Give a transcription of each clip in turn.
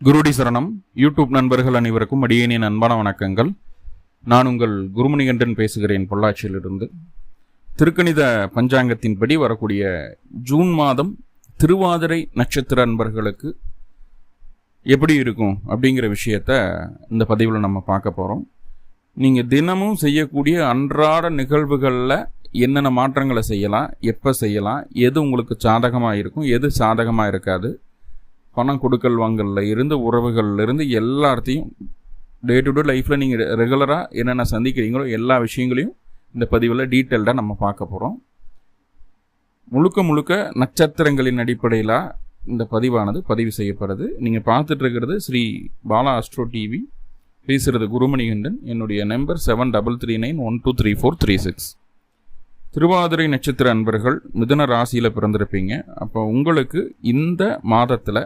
குருடி சரணம். யூடியூப் நண்பர்கள் அனைவருக்கும் அடியேனின் அன்பான வணக்கங்கள். நான் உங்கள் குருமணிகண்டன் பேசுகிறேன் பொள்ளாச்சியிலிருந்து. திருக்கணித பஞ்சாங்கத்தின்படி வரக்கூடிய ஜூன் மாதம் திருவாதிரை நட்சத்திர அன்பர்களுக்கு எப்படி இருக்கும் அப்படிங்கிற விஷயத்த இந்த பதிவில் நம்ம பார்க்க போகிறோம் நீங்கள் தினமும் செய்யக்கூடிய அன்றாட நிகழ்வுகளில் என்னென்ன மாற்றங்களை செய்யலாம் எப்போ செய்யலாம் எது உங்களுக்கு சாதகமாக இருக்கும் எது சாதகமாக இருக்காது பணம் கொடுக்கல் வாங்கலில் இருந்து உறவுகள்லேருந்து எல்லாத்தையும் டே டு டே லைஃப்பில் நீங்கள் ரெகுலராக என்னென்ன சந்திக்கிறீங்களோ எல்லா விஷயங்களையும் இந்த பதிவில் டீட்டெயில்டாக நம்ம பார்க்க போகிறோம் முழுக்க முழுக்க நட்சத்திரங்களின் அடிப்படையில் இந்த பதிவானது பதிவு செய்யப்படுது. நீங்கள் பார்த்துட்ருக்கிறது ஸ்ரீ பாலா அஸ்ட்ரோ டிவி. பேசுகிறது குருமணிகண்டன். என்னுடைய number seven double three nine one two three four three six Thiruvathirai நட்சத்திர அன்பர்கள் மிதுன ராசியில் பிறந்திருப்பீங்க. அப்போ உங்களுக்கு இந்த மாதத்தில்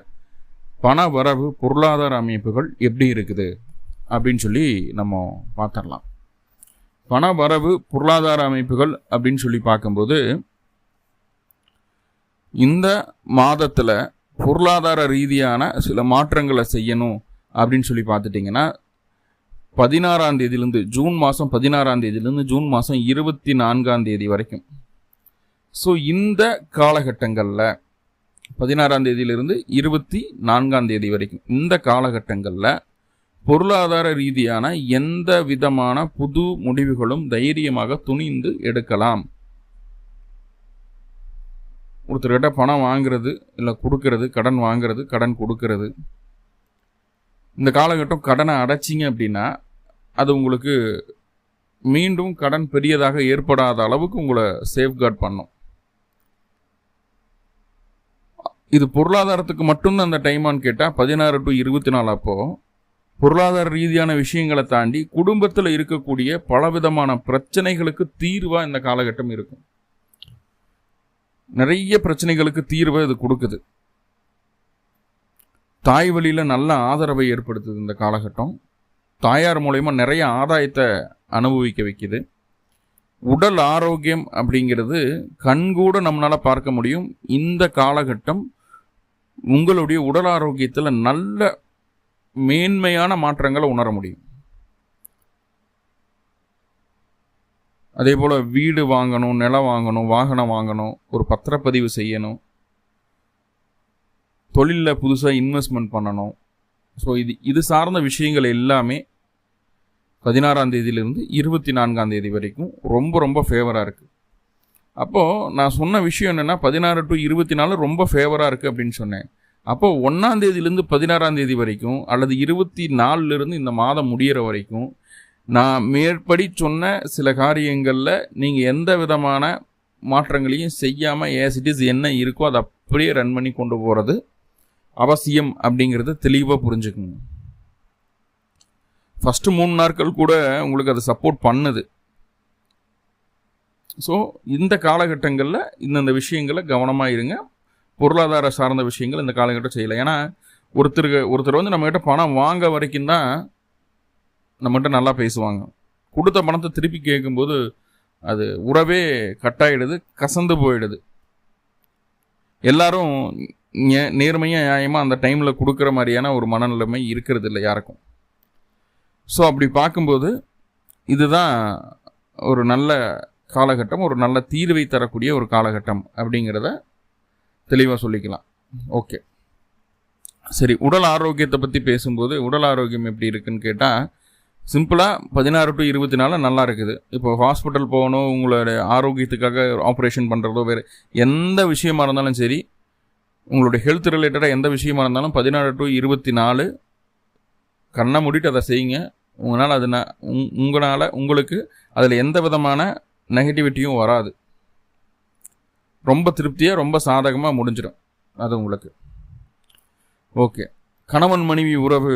பண வரவு பொருளாதார அமைப்புகள் எப்படி இருக்குது? அப்படின்னு சொல்லி நம்ம பார்த்துடலாம். பண வரவு பொருளாதார அமைப்புகள் அப்படின்னு சொல்லி பார்க்கும்போது இந்த மாதத்தில் பொருளாதார ரீதியான சில மாற்றங்களை செய்யணும் அப்படின்னு சொல்லி பார்த்துட்டிங்கன்னா பதினாறாம் தேதியிலேருந்து ஜூன் மாதம் பதினாறாம் தேதியிலேருந்து ஜூன் மாதம் இருபத்தி நான்காம் தேதி வரைக்கும். ஸோ இந்த காலகட்டங்களில் பதினாறாம் தேதியிலிருந்து இருபத்தி நான்காம் தேதி வரைக்கும். இந்த காலகட்டங்களில் பொருளாதார ரீதியான எந்த விதமான புது முடிவுகளும் தைரியமாக துணிந்து எடுக்கலாம். ஒருத்தர்கிட்ட பணம் வாங்குறது இல்லை கொடுக்கறது கடன் வாங்குறது கடன் கொடுக்கறது. இந்த காலகட்டம் கடனை அடைச்சிங்க அப்படின்னா அது உங்களுக்கு மீண்டும் கடன் பெரியதாக ஏற்படாத அளவுக்கு உங்களை சேஃப்கார்ட் பண்ணும். இது பொருளாதாரத்துக்கு மட்டும்தான் அந்த டைமான்னு கேட்டால் பதினாறு டு இருபத்தி நாலு அப்போது பொருளாதார ரீதியான விஷயங்களை தாண்டி குடும்பத்தில் இருக்கக்கூடிய பலவிதமான பிரச்சனைகளுக்கு தீர்வாக இந்த காலகட்டம் இருக்கும். நிறைய பிரச்சனைகளுக்கு தீர்வை இது கொடுக்குது. தாய் வழியில் நல்ல ஆதரவை ஏற்படுத்துது இந்த காலகட்டம். தாயார் மூலயமா நிறைய ஆதாயத்தை அனுபவிக்க வைக்குது. உடல் ஆரோக்கியம் அப்படிங்கிறது கண்கூட நம்மளால் பார்க்க முடியும். இந்த காலகட்டம் உங்களுடைய உடல் ஆரோக்கியத்தில் நல்ல மேன்மையான மாற்றங்களை உணர முடியும். அதே போல் வீடு வாங்கணும் நிலம் வாங்கணும் வாகனம் வாங்கணும் ஒரு பத்திரப்பதிவு செய்யணும். தொழிலில் புதுசாக இன்வெஸ்ட்மெண்ட் பண்ணணும். ஸோ இது இது சார்ந்த விஷயங்கள் எல்லாமே பதினாறாம் தேதியிலிருந்து இருபத்தி நான்காம் தேதி வரைக்கும் ரொம்ப ரொம்ப ஃபேவராக இருக்குது அப்போது நான் சொன்ன விஷயம் என்னென்னா பதினாறு டு இருபத்தி நாலு ரொம்ப ஃபேவராக இருக்குது அப்படின்னு சொன்னேன். அப்போது ஒன்றாம் தேதியிலேருந்து பதினாறாம் தேதி வரைக்கும் அல்லது இருபத்தி நாலுலேருந்து இந்த மாதம் முடிகிற வரைக்கும் நான் மேற்படி சொன்ன சில காரியங்களில் நீங்கள் எந்த விதமான மாற்றங்களையும் செய்யாமல் ஏஸ் இட் இஸ் என்ன இருக்கோ அதை அப்படியே ரன் பண்ணி கொண்டு போகிறது அவசியம் அப்படிங்கிறத தெளிவாக புரிஞ்சுக்குங்க ஃபஸ்ட்டு மூணு நாட்கள் கூட உங்களுக்கு அது சப்போர்ட் பண்ணுது. ஸோ இந்த காலகட்டங்களில் இந்தந்த விஷயங்களை கவனமாக இருங்க. பொருளாதார சார்ந்த விஷயங்கள் இந்த காலகட்டம் செய்யலை. ஏன்னா ஒருத்தருக்கு ஒருத்தர் வந்து நம்மகிட்ட பணம் வாங்க வரைக்கும் தான் நம்மகிட்ட நல்லா பேசுவாங்க. கொடுத்த பணத்தை திருப்பி கேட்கும்போது அது உறவே கட்டாயிடுது கசந்து போயிடுது. எல்லாரும் நேர்மையாக நியாயமாக அந்த டைமில் கொடுக்குற மாதிரியான ஒரு மனநிலைமை இருக்கிறது இல்லை யாருக்கும். ஸோ அப்படி பார்க்கும்போது இதுதான் ஒரு நல்ல காலகட்டம் ஒரு நல்ல தீர்வை தரக்கூடிய ஒரு காலகட்டம் அப்படிங்கிறத தெளிவாக சொல்லிக்கலாம். ஓகே சரி உடல் ஆரோக்கியத்தை பற்றி பேசும்போது உடல் ஆரோக்கியம் எப்படி இருக்குன்னு கேட்டால் சிம்பிளாக பதினாறு டு இருபத்தி நாலு நல்லா இருக்குது. இப்போ ஹாஸ்பிட்டல் போகணும் உங்களோட ஆரோக்கியத்துக்காக ஆப்ரேஷன் பண்ணுறதோ வேறு எந்த விஷயமா இருந்தாலும் சரி உங்களுடைய ஹெல்த் ரிலேட்டடாக எந்த விஷயமா இருந்தாலும் பதினாறு டு இருபத்தி நாலு கண்ணை மூடிட்டு அதை செய்யுங்க. உங்களால் அது நான் உங் உங்களால் உங்களுக்கு அதில் எந்த விதமான நெகட்டிவிட்டியும் வராது. ரொம்ப திருப்தியாக ரொம்ப சாதகமாக முடிஞ்சிடும். அது உங்களுக்கு. ஓகே. கணவன் மனைவி உறவு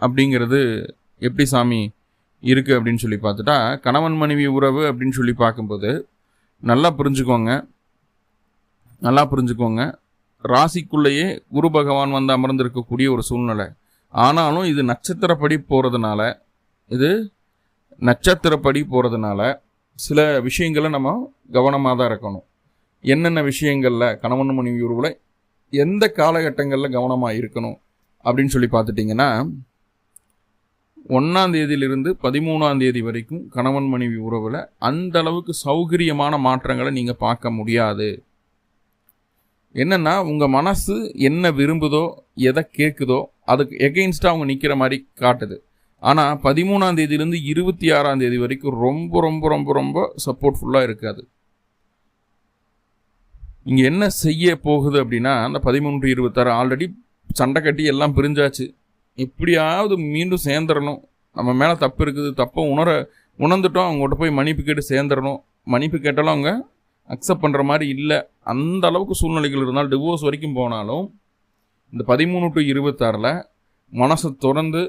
அப்படிங்கிறது எப்படி சாமி இருக்குது அப்படின்னு சொல்லி பார்த்துட்டா கணவன் மனைவி உறவு அப்படின்னு சொல்லி பார்க்கும்போது நல்லா புரிஞ்சுக்கோங்க. நல்லா புரிஞ்சுக்கோங்க. ராசிக்குள்ளேயே குரு பகவான் வந்து அமர்ந்திருக்கக்கூடிய ஒரு சூழ்நிலை. ஆனாலும் இது நட்சத்திரப்படி போகிறதுனால இது நட்சத்திரப்படி போகிறதுனால சில விஷயங்களை நம்ம கவனமாக தான் இருக்கணும். என்னென்ன விஷயங்களில் கணவன் மனைவி உறவில் எந்த காலகட்டங்களில் கவனமாக இருக்கணும் அப்படின்னு சொல்லி பார்த்துட்டிங்கன்னா ஒன்றாம் தேதியிலிருந்து பதிமூணாம் தேதி வரைக்கும் கணவன் மனைவி உறவில் அந்த அளவுக்கு சௌகரியமான மாற்றங்களை நீங்கள் பார்க்க முடியாது. என்னென்னா உங்கள் மனசு என்ன விரும்புதோ எதை கேட்குதோ அதுக்கு எகெயின்ஸ்டாக அவங்க நிற்கிற மாதிரி காட்டுது. ஆனால் பதிமூணாம் தேதியிலேருந்து இருபத்தி ஆறாம் தேதி வரைக்கும் ரொம்ப ரொம்ப ரொம்ப ரொம்ப சப்போர்ட்ஃபுல்லாக இருக்காது. இங்கே என்ன செய்ய போகுது அப்படின்னா அந்த பதிமூன்று இருபத்தாறு ஆல்ரெடி சண்டை கட்டி எல்லாம் பிரிஞ்சாச்சு. எப்படியாவது மீண்டும் சேர்ந்துடணும். நம்ம மேலே தப்பு இருக்குது தப்பை உணர உணர்ந்துட்டோம் அவங்ககிட்ட போய் மன்னிப்பு கேட்டு சேர்ந்துடணும். மன்னிப்பு கேட்டாலும் அவங்க அக்செப்ட் பண்ணுற மாதிரி இல்லை. அந்த அளவுக்கு சூழ்நிலைகள் இருந்தாலும் டிவோர்ஸ் வரைக்கும் போனாலும் இந்த பதிமூணு டு இருபத்தாறில் மனசை தொடர்ந்து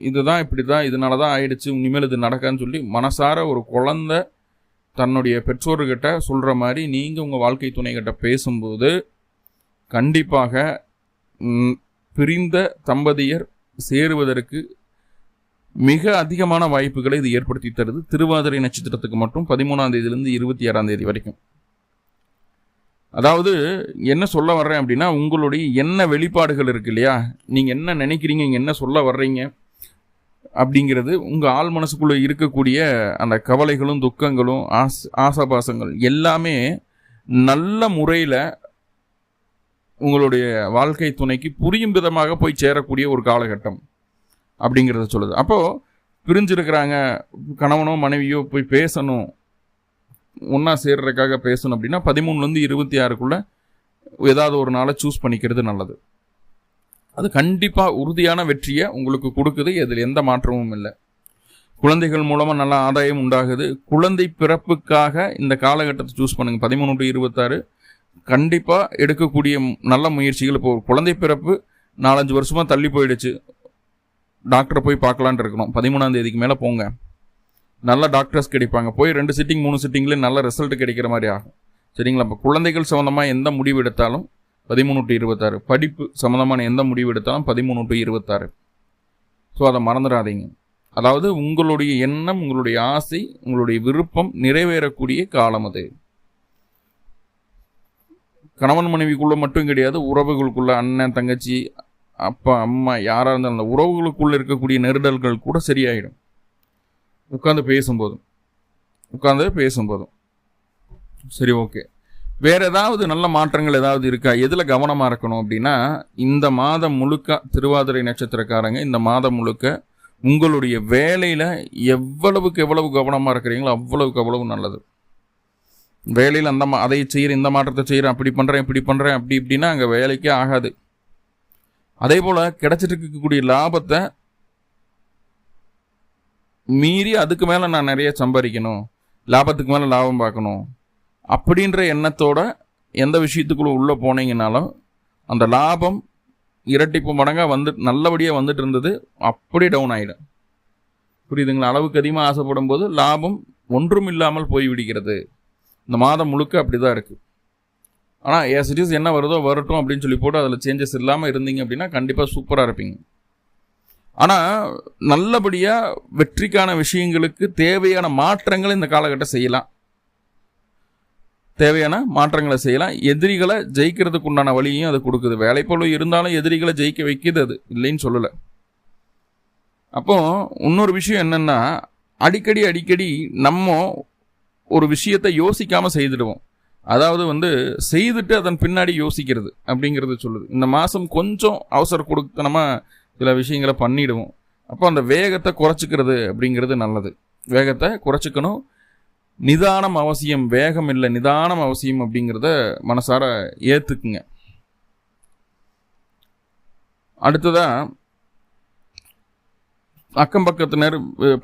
இதுதான் இப்படி தான் இதனால தான் ஆயிடுச்சு இனிமேல் இது நடக்கான்னு சொல்லி மனசார ஒரு குழந்த தன்னுடைய பெற்றோர்கிட்ட சொல்கிற மாதிரி நீங்கள் உங்கள் வாழ்க்கை துணைகிட்ட பேசும்போது கண்டிப்பாக பிரிந்த தம்பதியர் சேருவதற்கு மிக அதிகமான வாய்ப்புகளை இது ஏற்படுத்தி தருது. திருவாதிரை நட்சத்திரத்துக்கு மட்டும் பதிமூணாம் தேதியிலிருந்து இருபத்தி ஆறாம் தேதி வரைக்கும். அதாவது என்ன சொல்ல வர்றேன் அப்படின்னா உங்களுடைய என்ன வெளிப்பாடுகள் இருக்கு இல்லையா? நீங்கள் என்ன நினைக்கிறீங்க என்ன சொல்ல வர்றீங்க? அப்படிங்கிறது உங்கள் ஆள் மனசுக்குள்ளே இருக்கக்கூடிய அந்த கவலைகளும் துக்கங்களும் ஆஸ் ஆசாபாசங்கள் எல்லாமே நல்ல முறையில் உங்களுடைய வாழ்க்கை துணைக்கு புரியும் விதமாக போய் சேரக்கூடிய ஒரு காலகட்டம் அப்படிங்கிறத சொல்லுது. அப்போது பிரிஞ்சிருக்கிறாங்க கணவனோ மனைவியோ போய் பேசணும் ஒன்றா சேர்றதுக்காக பேசணும் அப்படின்னா பதிமூணுலேருந்து இருபத்தி ஆறுக்குள்ளே ஏதாவது ஒரு நாளை சூஸ் பண்ணிக்கிறது நல்லது. அது கண்டிப்பாக உறுதியான வெற்றியை உங்களுக்கு கொடுக்குது. இதில் எந்த மாற்றமும் இல்லை. குழந்தைகள் மூலமாக நல்ல ஆதாயம் உண்டாகுது. குழந்தை பிறப்புக்காக இந்த காலகட்டத்தை சூஸ் பண்ணுங்கள் பதிமூணு டு இருபத்தாறு கண்டிப்பாக எடுக்கக்கூடிய நல்ல முயற்சிகள். இப்போ குழந்தை பிறப்பு நாலஞ்சு வருஷமாக தள்ளி போயிடுச்சு. டாக்டரை போய் பார்க்கலான் இருக்கணும். பதிமூணாம் தேதிக்கு மேலே போங்க. நல்ல டாக்டர்ஸ் கிடைப்பாங்க. போய் ரெண்டு சிட்டிங் மூணு சிட்டிங்லேயே நல்ல ரிசல்ட் கிடைக்கிற மாதிரி ஆகும். சரிங்களா? இப்போ குழந்தைகள் சம்மந்தமாக எந்த முடிவு எடுத்தாலும் பதிமூணு டு இருபத்தாறு. படிப்பு சம்மந்தமான எந்த முடிவு எடுத்தாலும் பதிமூணு டு இருபத்தாறு. ஸோ அதை மறந்துடாதீங்க. அதாவது உங்களுடைய எண்ணம் உங்களுடைய ஆசை உங்களுடைய விருப்பம் நிறைவேறக்கூடிய காலம் அது. கணவன் மனைவிக்குள்ளே மட்டும் கிடையாது உறவுகளுக்குள்ள அண்ணன் தங்கச்சி அப்பா அம்மா யாராக இருந்தாலும் அந்த உறவுகளுக்குள்ளே இருக்கக்கூடிய நெருடல்கள் கூட சரியாயிடும். உட்காந்து பேசும்போதும். உட்காந்து பேசும்போதும். சரி ஓகே. வேறு ஏதாவது நல்ல மாற்றங்கள் ஏதாவது இருக்கா? எதில் கவனமாக இருக்கணும் அப்படின்னா இந்த மாதம் முழுக்க திருவாதிரை நட்சத்திரக்காரங்க இந்த மாதம் முழுக்க உங்களுடைய வேலையில் எவ்வளவுக்கு எவ்வளவு கவனமாக இருக்கிறீங்களோ அவ்வளவுக்கு அவ்வளவு நல்லது. வேலையில் அந்த மா அதை செய்கிற இந்த மாற்றத்தை செய்கிறேன் அப்படி பண்ணுறேன் இப்படி பண்ணுறேன் அப்படி இப்படின்னா அங்கே வேலைக்கே ஆகாது. அதே போல் கிடச்சிட்டு இருக்கக்கூடிய லாபத்தை மீறி அதுக்கு மேலே நான் நிறைய சம்பாதிக்கணும். லாபத்துக்கு மேலே லாபம் பார்க்கணும். அப்படின்ற எண்ணத்தோட எந்த விஷயத்துக்குள்ளே உள்ளே போனீங்கனாலும் அந்த லாபம் இரட்டிப்பு மடங்காக வந்து நல்லபடியாக வந்துட்டு இருந்தது அப்படியே டவுன் ஆகிடும் புரியுதுங்களா? அளவுக்கு அதிகமாக ஆசைப்படும் போது லாபம் ஒன்றும் இல்லாமல் போய்விடுகிறது இந்த மாதம் முழுக்க அப்படி தான் இருக்குது ஆனால் எஸ் இட் என்ன வருதோ வரட்டும் அப்படின்னு சொல்லி போட்டு அதில் சேஞ்சஸ் இல்லாமல் இருந்தீங்க அப்படின்னா கண்டிப்பாக சூப்பராக இருப்பீங்க. ஆனால் நல்லபடியாக வெற்றிக்கான விஷயங்களுக்கு தேவையான மாற்றங்களை இந்த காலகட்டம் செய்யலாம். தேவையான மாற்றங்களை செய்யலாம். எதிரிகளை ஜெயிக்கிறதுக்கு உண்டான வழியும் அது கொடுக்குது. வேலைப்பொழு இருந்தாலும் எதிரிகளை ஜெயிக்க வைக்கிது அது. இல்லைன்னு சொல்லலை. அப்போ இன்னொரு விஷயம் என்னென்னா அடிக்கடி அடிக்கடி நம்ம ஒரு விஷயத்தை யோசிக்காமல் செய்துடுவோம். அதாவது வந்து செய்துட்டு அதன் பின்னாடி யோசிக்கிறது அப்படிங்கிறது சொல்லுது. இந்த மாதம் கொஞ்சம் அவசர கொடுத்தனமாக சில விஷயங்களை பண்ணிடுவோம். அப்போ அந்த வேகத்தை குறைச்சிக்கிறது அப்படிங்கிறது நல்லது. வேகத்தை குறைச்சிக்கணும். நிதானம் அவசியம் வேகம் இல்லை நிதானம் அவசியம் அப்படிங்கிறத மனசார ஏற்றுக்குங்க அடுத்ததாக அக்கம் பக்கத்தினர்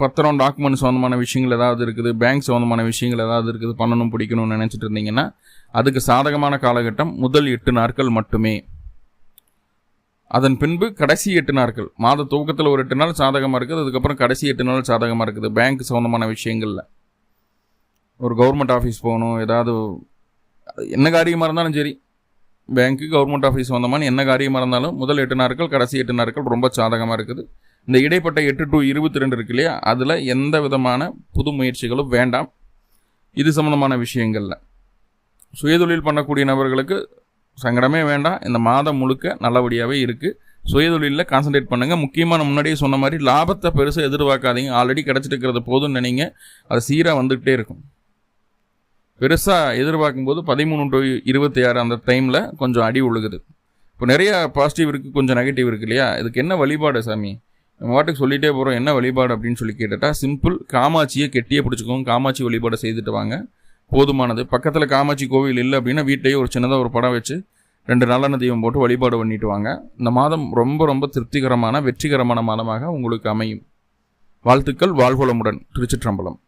பத்திரம் டாக்குமெண்ட் சம்மந்தமான விஷயங்கள் ஏதாவது இருக்குது பேங்க் சம்மந்தமான விஷயங்கள் ஏதாவது இருக்குது பண்ணணும் பிடிக்கணும்னு நினச்சிட்டு இருந்தீங்கன்னா அதுக்கு சாதகமான காலகட்டம் முதல் எட்டு நாட்கள் மட்டுமே. அதன் பின்பு கடைசி எட்டு நாட்கள். மாத துவக்கத்தில் ஒரு எட்டு நாள் சாதகமாக இருக்குது அதுக்கப்புறம் கடைசி எட்டு நாள் சாதகமாக இருக்குது. பேங்க் சம்மந்தமான விஷயங்களில். ஒரு கவர்மெண்ட் ஆஃபீஸ் போகணும் ஏதாவது என்ன காரியமாக இருந்தாலும் சரி. பேங்க்கு கவர்மெண்ட் ஆஃபீஸ் வந்தோமான்னு என்ன காரியமாக இருந்தாலும் முதல் எட்டு நாட்கள் கடைசி எட்டு நாட்கள் ரொம்ப சாதகமாக இருக்குது. இந்த இடைப்பட்ட எட்டு டு இருபத்தி ரெண்டு இருக்கு இல்லையா? அதில் எந்த விதமான புது முயற்சிகளும் வேண்டாம். இது சம்மந்தமான விஷயங்களில். சுயதொழில் பண்ணக்கூடிய நபர்களுக்கு சங்கடமே வேண்டாம். இந்த மாதம் முழுக்க நல்லபடியாகவே இருக்குது சுயதொழிலில் கான்சன்ட்ரேட் பண்ணுங்கள் முக்கியமாக நான் முன்னாடியே சொன்ன மாதிரி லாபத்தை பெருசாக எதிர்பார்க்காதீங்க. ஆல்ரெடி கிடச்சிட்டு இருக்கிறது போதும்னு நினைங்க. அது சீராக வந்துகிட்டே இருக்கும். பெருசாக எதிர்பார்க்கும் போது பதிமூணு டு இருபத்தி ஆறு அந்த டைமில் கொஞ்சம் அடி ஒழுகுது. இப்போ நிறைய பாசிட்டிவ் இருக்குது கொஞ்சம் நெகட்டிவ் இருக்குது இல்லையா? இதுக்கு என்ன வழிபாடு சாமி? நம்ம வாட்டுக்கு சொல்லிகிட்டே போகிறோம் என்ன வழிபாடு அப்படின்னு சொல்லி கேட்டுட்டா சிம்பிள் காமாட்சியை கெட்டியே பிடிச்சிக்கோங்க. காமாட்சி வழிபாடு செய்துட்டு வாங்க. போதுமானது. பக்கத்தில் காமாட்சி கோவில் இல்லை அப்படின்னா வீட்டையே ஒரு சின்னதாக ஒரு படம் வச்சு ரெண்டு நல்லெண்ணெய் தெய்வம் போட்டு வழிபாடு பண்ணிட்டு வாங்க. இந்த மாதம் ரொம்ப ரொம்ப திருப்திகரமான வெற்றிகரமான மாதமாக உங்களுக்கு அமையும். வாழ்த்துக்கள் வாழ்வளமுடன் திருச்சிற்றம்பலம்.